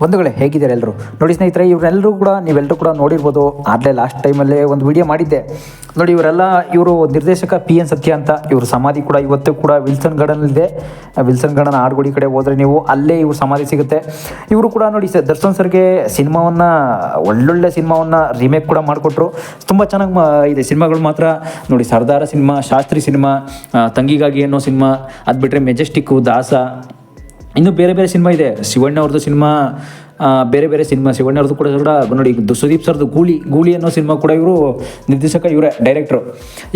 ಬಂಧುಗಳೇ ಹೇಗಿದ್ದಾರೆ ಎಲ್ಲರೂ? ನೋಡಿ ಸ್ನೇಹಿತರೆ, ಇವರೆಲ್ಲರೂ ಕೂಡ, ನೀವೆಲ್ಲರೂ ಕೂಡ ನೋಡಿರ್ಬೋದು. ಆಗಲೇ ಲಾಸ್ಟ್ ಟೈಮಲ್ಲೇ ಒಂದು ವಿಡಿಯೋ ಮಾಡಿದ್ದೆ. ನೋಡಿ ಇವರೆಲ್ಲ, ಇವರು ನಿರ್ದೇಶಕ ಪಿ ಎನ್ ಸತ್ಯ ಅಂತ, ಇವರು ಸಮಾಧಿ ಕೂಡ ಇವತ್ತು ಕೂಡ ವಿಲ್ಸನ್ ಗಾರ್ಡನ್ ಇದೆ ವಿಲ್ಸನ್ ಗಾರ್ಡನ್ ಆಡುಗೋಡಿ ಕಡೆ ಹೋದರೆ ನೀವು ಅಲ್ಲೇ ಇವರು ಸಮಾಧಿ ಸಿಗುತ್ತೆ. ಇವರು ಕೂಡ ನೋಡಿ ಸರ್ ದರ್ಶನ್ ಸರ್ಗೆ ಸಿನಿಮಾವನ್ನು, ಒಳ್ಳೊಳ್ಳೆ ಸಿನಿಮಾವನ್ನು ರೀಮೇಕ್ ಕೂಡ ಮಾಡಿಕೊಟ್ರು. ತುಂಬ ಚೆನ್ನಾಗಿ ಇದೆ. ಸಿನಿಮಾಗಳು ಮಾತ್ರ, ನೋಡಿ ಸರ್ದಾರ ಸಿನಿಮಾ, ಶಾಸ್ತ್ರಿ ಸಿನಿಮಾ ತಂಗಿಗಾಗಿ ಅನ್ನೋ ಸಿನಿಮಾ ಅದು ಬಿಟ್ಟರೆ ಮೆಜೆಸ್ಟಿಕ್ಕು ದಾಸ ಇನ್ನು ಬೇರೆ ಬೇರೆ ಸಿನಿಮಾ ಇದೆ. ಶಿವಣ್ಣ ಅವ್ರದ್ದು ಸಿನಿಮಾ ಬೇರೆ ಬೇರೆ ಸಿನಿಮಾ ಅವ್ರದ್ದು ಕೂಡ ಕೂಡ ನೋಡಿ ಸುದೀಪ್ ಸರ್ದು ಗೂಳಿ ಗೂಳಿ ಅನ್ನೋ ಸಿನಿಮಾ ಕೂಡ ಇವರು ನಿರ್ದೇಶಕ, ಇವರೇ ಡೈರೆಕ್ಟ್ರು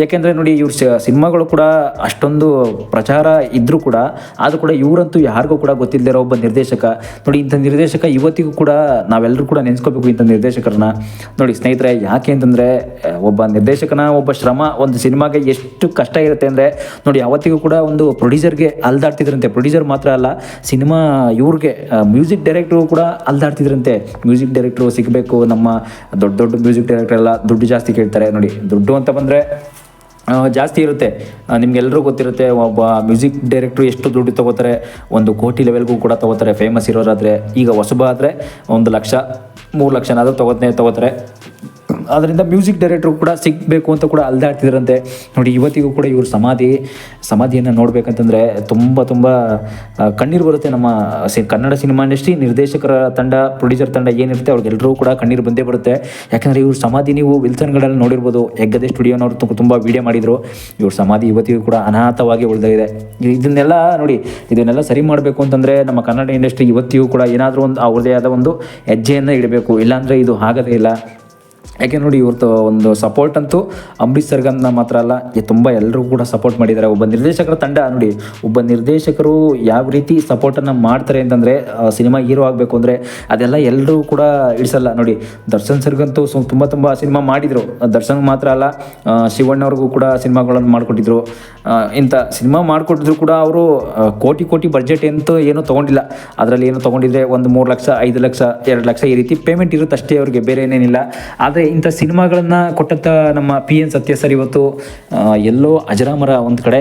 ಯಾಕೆಂದರೆ ನೋಡಿ, ಇವ್ರ ಸಿನಿಮಾಗಳು ಕೂಡ ಅಷ್ಟೊಂದು ಪ್ರಚಾರ ಇದ್ದರೂ ಕೂಡ, ಆದರೂ ಕೂಡ ಇವರಂತೂ ಯಾರಿಗೂ ಕೂಡ ಗೊತ್ತಿಲ್ಲದಿರೋ ಒಬ್ಬ ನಿರ್ದೇಶಕ. ನೋಡಿ, ಇಂಥ ನಿರ್ದೇಶಕ ಇವತ್ತಿಗೂ ಕೂಡ ನಾವೆಲ್ಲರೂ ಕೂಡ ನೆನೆಸ್ಕೋಬೇಕು ಇಂಥ ನಿರ್ದೇಶಕರನ್ನ. ನೋಡಿ, ಸ್ನೇಹಿತರೆ, ಯಾಕೆ ಅಂತಂದರೆ ಒಬ್ಬ ನಿರ್ದೇಶಕನ ಒಬ್ಬ ಶ್ರಮ ಒಂದು ಸಿನಿಮಾಗೆ ಎಷ್ಟು ಕಷ್ಟ ಇರುತ್ತೆ ಅಂದರೆ, ನೋಡಿ ಯಾವತ್ತಿಗೂ ಕೂಡ ಒಂದು ಪ್ರೊಡ್ಯೂಸರ್ಗೆ ಅಲ್ದಾಡ್ತಿದ್ರಂತೆ. ಪ್ರೊಡ್ಯೂಸರ್ ಮಾತ್ರ ಅಲ್ಲ, ಸಿನಿಮಾ ಇವ್ರಿಗೆ ಮ್ಯೂಸಿಕ್ ಡೈರೆಕ್ಟ್ರು ಕೂಡ ಅಲ್ದಾಡ್ತಿದ್ರಂತೆ ಮ್ಯೂಸಿಕ್ ಡೈರೆಕ್ಟ್ರು ಸಿಗಬೇಕು, ನಮ್ಮ ದೊಡ್ಡ ದೊಡ್ಡ ಮ್ಯೂಸಿಕ್ ಡೈರೆಕ್ಟರ್ ಎಲ್ಲ ದುಡ್ಡು ಜಾಸ್ತಿ ಕೇಳ್ತಾರೆ. ನೋಡಿ, ದುಡ್ಡು ಅಂತ ಬಂದರೆ ಜಾಸ್ತಿ ಇರುತ್ತೆ. ನಿಮ್ಗೆಲ್ಲರೂ ಗೊತ್ತಿರುತ್ತೆ, ಒಬ್ಬ ಮ್ಯೂಸಿಕ್ ಡೈರೆಕ್ಟ್ರು ಎಷ್ಟು ದುಡ್ಡು ತೊಗೋತಾರೆ, ಒಂದು ಕೋಟಿ ಲೆವೆಲ್ಗೂ ಕೂಡ ತೊಗೋತಾರೆ ಫೇಮಸ್ ಇರೋರಾದರೆ. ಈಗ ಹೊಸಬಾದರೆ ಒಂದು ಲಕ್ಷ, ಮೂರು ಲಕ್ಷನಾದರೂ ತೊಗೋತೇ ತೊಗೋತಾರೆ. ಅದರಿಂದ ಮ್ಯೂಸಿಕ್ ಡೈರೆಕ್ಟ್ರು ಕೂಡ ಸಿಗಬೇಕು ಅಂತ ಕೂಡ ಅಲ್ದಾಡ್ತಿದ್ರಂತೆ. ನೋಡಿ, ಇವತ್ತಿಗೂ ಕೂಡ ಇವ್ರ ಸಮಾಧಿ, ಸಮಾಧಿಯನ್ನು ನೋಡಬೇಕಂತಂದರೆ ತುಂಬ ತುಂಬ ಕಣ್ಣೀರು ಬರುತ್ತೆ ನಮ್ಮ ಸಿ, ಕನ್ನಡ ಸಿನಿಮಾ ಇಂಡಸ್ಟ್ರಿ. ನಿರ್ದೇಶಕರ ತಂಡ, ಪ್ರೊಡ್ಯೂಸರ್ ತಂಡ ಏನಿರುತ್ತೆ ಅವ್ರಿಗೆಲ್ಲರೂ ಕೂಡ ಕಣ್ಣೀರು ಬಂದೇ ಬರುತ್ತೆ. ಯಾಕಂದರೆ ಇವ್ರ ಸಮಾಧಿ ನೀವು ವಿಲ್ಸನ್ಗಳಲ್ಲಿ ನೋಡಿರ್ಬೋದು. ಹೆಗ್ಗದೆ ಸ್ಟುಡಿಯೋನವ್ರು ತುಂಬ ತುಂಬ ವಿಡಿಯೋ ಮಾಡಿದರು. ಇವ್ರ ಸಮಾಧಿ ಇವತ್ತಿಗೂ ಕೂಡ ಅನಾಥವಾಗಿ ಉಳಿದಾಗಿದೆ. ಇದನ್ನೆಲ್ಲ ನೋಡಿ, ಇದನ್ನೆಲ್ಲ ಸರಿ ಮಾಡಬೇಕು ಅಂತಂದರೆ ನಮ್ಮ ಕನ್ನಡ ಇಂಡಸ್ಟ್ರಿ ಇವತ್ತಿಗೂ ಕೂಡ ಏನಾದರೂ ಒಂದು, ಅವ್ರದ್ದೇ ಆದ ಒಂದು ಹೆಜ್ಜೆಯನ್ನು ಇಡಬೇಕು. ಇಲ್ಲಾಂದರೆ ಇದು ಆಗದೇ ಇಲ್ಲ. ಯಾಕೆ ನೋಡಿ ಇವ್ರದ್ದು ಒಂದು ಸಪೋರ್ಟ್ ಅಂತೂ ಅಂಬರೀಷ್ ಸರ್ಗನ್ನ ಮಾತ್ರ ಅಲ್ಲ ತುಂಬ ಎಲ್ಲರೂ ಕೂಡ ಸಪೋರ್ಟ್ ಮಾಡಿದ್ದಾರೆ ಒಬ್ಬ ನಿರ್ದೇಶಕರ ತಂಡ, ನೋಡಿ, ಒಬ್ಬ ನಿರ್ದೇಶಕರು ಯಾವ ರೀತಿ ಸಪೋರ್ಟನ್ನು ಮಾಡ್ತಾರೆ ಅಂತಂದರೆ ಸಿನಿಮಾ ಹೀರೋ ಆಗಬೇಕು ಅಂದರೆ ಅದೆಲ್ಲ ಎಲ್ಲರೂ ಕೂಡ ಇಳಿಸಲ್ಲ ನೋಡಿ, ದರ್ಶನ್ ಸರ್ಗಂತೂ ಸು, ತುಂಬ ತುಂಬ ಸಿನಿಮಾ ಮಾಡಿದರು. ದರ್ಶನ್ ಮಾತ್ರ ಅಲ್ಲ ಶಿವಣ್ಣವ್ರಿಗೂ ಕೂಡ ಸಿನಿಮಾಗಳನ್ನು ಮಾಡಿಕೊಟ್ಟಿದ್ರು. ಇಂಥ ಸಿನಿಮಾ ಮಾಡಿಕೊಟ್ಟಿದ್ರು ಕೂಡ ಅವರು ಕೋಟಿ ಕೋಟಿ ಬಜೆಟ್ ಅಂತೂ ಏನೂ ತೊಗೊಂಡಿಲ್ಲ. ಅದರಲ್ಲಿ ಏನು ತೊಗೊಂಡಿದ್ರೆ ಒಂದು ಮೂರು ಲಕ್ಷ, ಐದು ಲಕ್ಷ, ಎರಡು ಲಕ್ಷ ಈ ರೀತಿ ಪೇಮೆಂಟ್ ಇರುತ್ತೆ ಅಷ್ಟೇ ಅವ್ರಿಗೆ, ಬೇರೆ ಏನೇನಿಲ್ಲ. ಆದರೆ ಇಂಥ ಸಿನಿಮಾಗಳನ್ನು ಕೊಟ್ಟಂಥ ನಮ್ಮ ಪಿ ಎನ್ ಸತ್ಯ ಸರ್ ಇವತ್ತು ಎಲ್ಲೋ ಅಜರಾಮರ ಒಂದು ಕಡೆ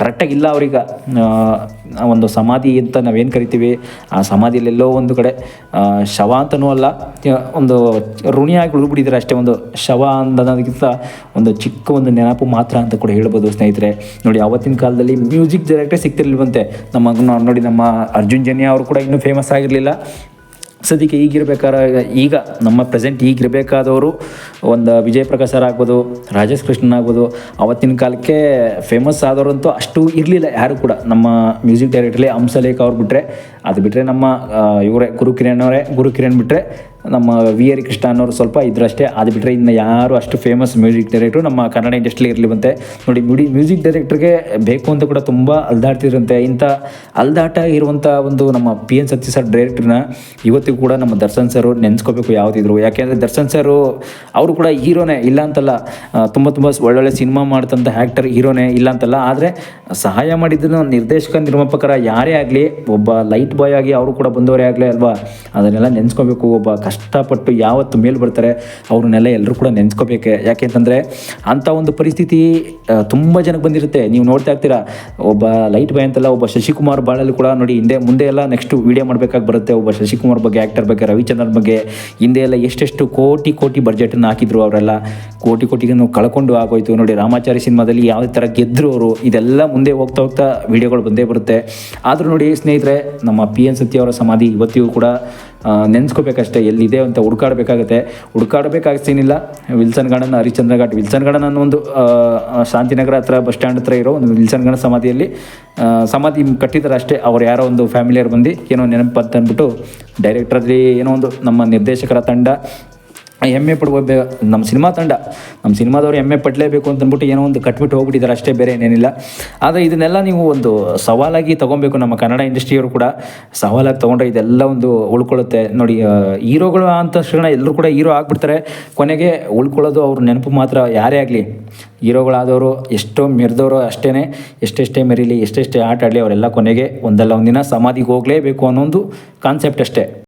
ಕರೆಕ್ಟಾಗಿ ಇಲ್ಲ ಅವ್ರೀಗ. ಒಂದು ಸಮಾಧಿ ಅಂತ ನಾವೇನು ಕರಿತೀವಿ, ಆ ಸಮಾಧಿಯಲ್ಲೆಲ್ಲೋ ಒಂದು ಕಡೆ ಶವ ಅಂತನೂ ಅಲ್ಲ ಒಂದು ಋಣಿಯಾಗಿ ಉಳ್ಬಿಟ್ಟಿದ್ದಾರೆ ಅಷ್ಟೇ, ಒಂದು ಶವ ಅನ್ನೋದಕ್ಕಿಂತ ಒಂದು ಚಿಕ್ಕ ಒಂದು ನೆನಪು ಮಾತ್ರ ಅಂತ ಕೂಡ ಹೇಳ್ಬೋದು ಸ್ನೇಹಿತರೆ. ನೋಡಿ ಆವತ್ತಿನ ಕಾಲದಲ್ಲಿ ಮ್ಯೂಸಿಕ್ ಡೈರೆಕ್ಟೇ ಸಿಗ್ತಿರ್ಲಿಲ್ವಂತೆ. ನಮ್ಮ ನೋಡಿ, ನಮ್ಮ ಅರ್ಜುನ್ ಜನ್ಯ ಅವರು ಕೂಡ ಇನ್ನೂ ಫೇಮಸ್ ಆಗಿರಲಿಲ್ಲ. ಸದ್ಯಕ್ಕೆ ಈಗಿರ್ಬೇಕಾದ್ರೆ ಈಗ ನಮ್ಮ ಪ್ರೆಸೆಂಟ್ ಈಗಿರಬೇಕಾದವರು ಒಂದು ವಿಜಯ್ ಪ್ರಕಾಶ್ ಆಗ್ಬೋದು, ರಾಜೇಶ್ ಕೃಷ್ಣನ್ ಆಗ್ಬೋದು, ಅವತ್ತಿನ ಕಾಲಕ್ಕೆ ಫೇಮಸ್ ಆದವರಂತೂ ಅಷ್ಟು ಇರಲಿಲ್ಲ ಯಾರು ಕೂಡ. ನಮ್ಮ ಮ್ಯೂಸಿಕ್ ಡೈರೆಕ್ಟ್ರಲ್ಲಿ ಹಂಸಲೇಖ ಅವ್ರು ಬಿಟ್ಟರೆ ಅದು ಬಿಟ್ಟರೆ ನಮ್ಮ ಇವರೇ ಗುರು ಕಿರಣ್ ಅವರೇ ಗುರು ಕಿರಣ್ ಬಿಟ್ಟರೆ ನಮ್ಮ ವಿ ಆರ್ ಕೃಷ್ಣ ಅನ್ನೋರು ಸ್ವಲ್ಪ ಇದ್ರಷ್ಟೇ. ಅದು ಬಿಟ್ಟರೆ ಇನ್ನು ಯಾರು ಅಷ್ಟು ಫೇಮಸ್ ಮ್ಯೂಸಿಕ್ ಡೈರೆಕ್ಟ್ರು ನಮ್ಮ ಕನ್ನಡ ಇಂಡಸ್ಟ್ರಿ ಇರಲಿವಂತೆ. ನೋಡಿ, ಮ್ಯೂಡಿ ಮ್ಯೂಸಿಕ್ ಡೈರೆಕ್ಟ್ರಿಗೆ ಬೇಕು ಅಂತ ಕೂಡ ತುಂಬ ಅಲ್ದಾಡ್ತಿದ್ರಂತೆ. ಇಂಥ ಅಲ್ದಾಟ ಇರುವಂಥ ಒಂದು ನಮ್ಮ ಪಿ ಎನ್ ಸತ್ಯ ಸರ್ ಡೈರೆಕ್ಟ್ರನ್ನ ಇವತ್ತಿಗೂ ಕೂಡ ನಮ್ಮ ದರ್ಶನ್ ಸರ್ ನೆನೆಸ್ಕೋಬೇಕು ಯಾವುದಿದ್ರು. ಯಾಕೆಂದರೆ ದರ್ಶನ್ ಸರ್ ಅವರು ಕೂಡ ಹೀರೋನೇ ಇಲ್ಲ ಅಂತಲ್ಲ. ತುಂಬ ತುಂಬ ಒಳ್ಳೊಳ್ಳೆ ಸಿನಿಮಾ ಮಾಡ್ತಂಥ ಆ್ಯಕ್ಟರ್ ಹೀರೋನೇ ಇಲ್ಲ ಅಂತಲ್ಲ. ಆದರೆ ಸಹಾಯ ಮಾಡಿದ್ದನ್ನು ನಿರ್ದೇಶಕ, ನಿರ್ಮಾಪಕರ ಯಾರೇ ಆಗಲಿ, ಒಬ್ಬ ಲೈಟ್ ಬಾಯ್ ಆಗಿ ಅವರು ಕೂಡ ಬಂದವರೇ ಆಗಲಿ ಅಲ್ವಾ? ಅದನ್ನೆಲ್ಲ ನೆನೆಸ್ಕೋಬೇಕು. ಒಬ್ಬ ಕಷ್ಟಪಟ್ಟು ಯಾವತ್ತು ಮೇಲೆ ಬರ್ತಾರೆ, ಅವ್ರನ್ನೆಲ್ಲ ಎಲ್ಲರೂ ಕೂಡ ನೆನೆಸ್ಕೋಬೇಕೆ? ಯಾಕೆಂತಂದರೆ ಅಂಥ ಒಂದು ಪರಿಸ್ಥಿತಿ ತುಂಬ ಜನಕ್ಕೆ ಬಂದಿರುತ್ತೆ. ನೀವು ನೋಡ್ತಾ ಇರ್ತೀರಾ, ಒಬ್ಬ ಲೈಟ್ ಬಾಯ್ ಅಂತಲ್ಲ, ಒಬ್ಬ ಶಶಿಕುಮಾರ್ ಬಾಳಲ್ಲಿ ಕೂಡ ನೋಡಿ, ಹಿಂದೆ, ಮುಂದೆ ಎಲ್ಲ ನೆಕ್ಸ್ಟ್ ವಿಡಿಯೋ ಮಾಡಬೇಕಾಗಿ ಬರುತ್ತೆ. ಒಬ್ಬ ಶಶಿಕುಮಾರ್ ಬಗ್ಗೆ ಆ್ಯಕ್ಟರ್ ಬಗ್ಗೆ, ರವಿಚಂದ್ರನ್ ಬಗ್ಗೆ. ಹಿಂದೆ ಎಲ್ಲ ಎಷ್ಟೆಷ್ಟು ಕೋಟಿ ಕೋಟಿ ಬಜೆಟನ್ನು ಹಾಕಿದ್ರು ಅವರೆಲ್ಲ. ಕೋಟಿ ಕೋಟಿಗೆ ಕಳ್ಕೊಂಡು ಆಗೋಯ್ತು. ನೋಡಿ, ರಾಮಾಚಾರಿ ಸಿನಿಮಾದಲ್ಲಿ ಯಾವ ಥರ ಗೆದ್ದರು ಅವರು. ಇದೆಲ್ಲ ಮುಂದೆ ಹೋಗ್ತಾ ಹೋಗ್ತಾ ವಿಡಿಯೋಗಳು ಬಂದೇ ಬರುತ್ತೆ. ಆದರೂ ನೋಡಿ ಸ್ನೇಹಿತರೆ, ನಮ್ಮ ಪಿ ಎನ್ ಸತ್ಯ ಸಮಾಧಿ ಇವತ್ತಿಗೂ ಕೂಡ ನೆನೆಸ್ಕೋಬೇಕಷ್ಟೇ, ಎಲ್ಲಿದೆ ಅಂತ ಹುಡುಕಾಡಬೇಕಾಗುತ್ತೆ. ಹುಡುಕಾಡಬೇಕಾಗತ್ತೇನಿಲ್ಲ Wilson garden Harishchandra Ghat Wilson garden ಅನ್ನೋ ಒಂದು ಶಾಂತಿನಗರ ಹತ್ರ ಬಸ್ ಸ್ಟ್ಯಾಂಡ್ ಹತ್ರ ಇರೋ ಒಂದು ವಿಲ್ಸನ್ ಗಾರ್ಡನ್ ಸಮಾಧಿಯಲ್ಲಿ ಸಮಾಧಿ ಕಟ್ಟಿದ್ದಾರೆ ಅಷ್ಟೇ, ಅವ್ರು ಯಾರೋ ಒಂದು ಫ್ಯಾಮಿಲಿಯವ್ರು ಬಂದು ಏನೋ ನೆನಪು ಅಂತ ಅಂದ್ಬಿಟ್ಟು ಡೈರೆಕ್ಟ್ರಲ್ಲಿ ಏನೋ ಒಂದು ನಮ್ಮ ನಿರ್ದೇಶಕರ ತಂಡ ಹೆಮ್ಮೆ ಪಡುವ ನಮ್ಮ ಸಿನಿಮಾ ತಂಡ ನಮ್ಮ ಸಿನಿಮಾದವ್ರು ಹೆಮ್ಮೆ ಪಡಲೇಬೇಕು ಅಂತ ಅಂದ್ಬಿಟ್ಟು ಏನೋ ಒಂದು ಕಟ್ಬಿಟ್ಟು ಹೋಗ್ಬಿಟ್ಟಿದ್ದಾರೆ ಅಷ್ಟೇ ಬೇರೆ ಏನೇನಿಲ್ಲ ಆದರೆ ಇದನ್ನೆಲ್ಲ ನೀವು ಒಂದು ಸವಾಲಾಗಿ ತೊಗೊಬೇಕು ನಮ್ಮ ಕನ್ನಡ ಇಂಡಸ್ಟ್ರಿಯವರು ಕೂಡ. ಸವಾಲಾಗಿ ತೊಗೊಂಡ್ರೆ ಇದೆಲ್ಲ ಒಂದು ಉಳ್ಕೊಳ್ಳುತ್ತೆ. ನೋಡಿ ಹೀರೋಗಳು ಅಂತ ತಕ್ಷಣ ಎಲ್ಲರೂ ಕೂಡ ಹೀರೋ ಆಗ್ಬಿಡ್ತಾರೆ. ಕೊನೆಗೆ ಉಳ್ಕೊಳ್ಳೋದು ಅವ್ರ ನೆನಪು ಮಾತ್ರ ಯಾರೇ ಆಗಲಿ. ಹೀರೋಗಳಾದವರು ಎಷ್ಟೋ ಮೆರೆದವರು ಅಷ್ಟೇ ಎಷ್ಟೆಷ್ಟೇ ಮೆರೀಲಿ, ಎಷ್ಟೆಷ್ಟೇ ಆಟ ಆಡಲಿ, ಅವರೆಲ್ಲ ಕೊನೆಗೆ ಒಂದಲ್ಲ ಒಂದಿನ ಸಮಾಧಿಗೆ ಹೋಗಲೇಬೇಕು ಅನ್ನೋ ಒಂದು ಕಾನ್ಸೆಪ್ಟ್ ಅಷ್ಟೇ.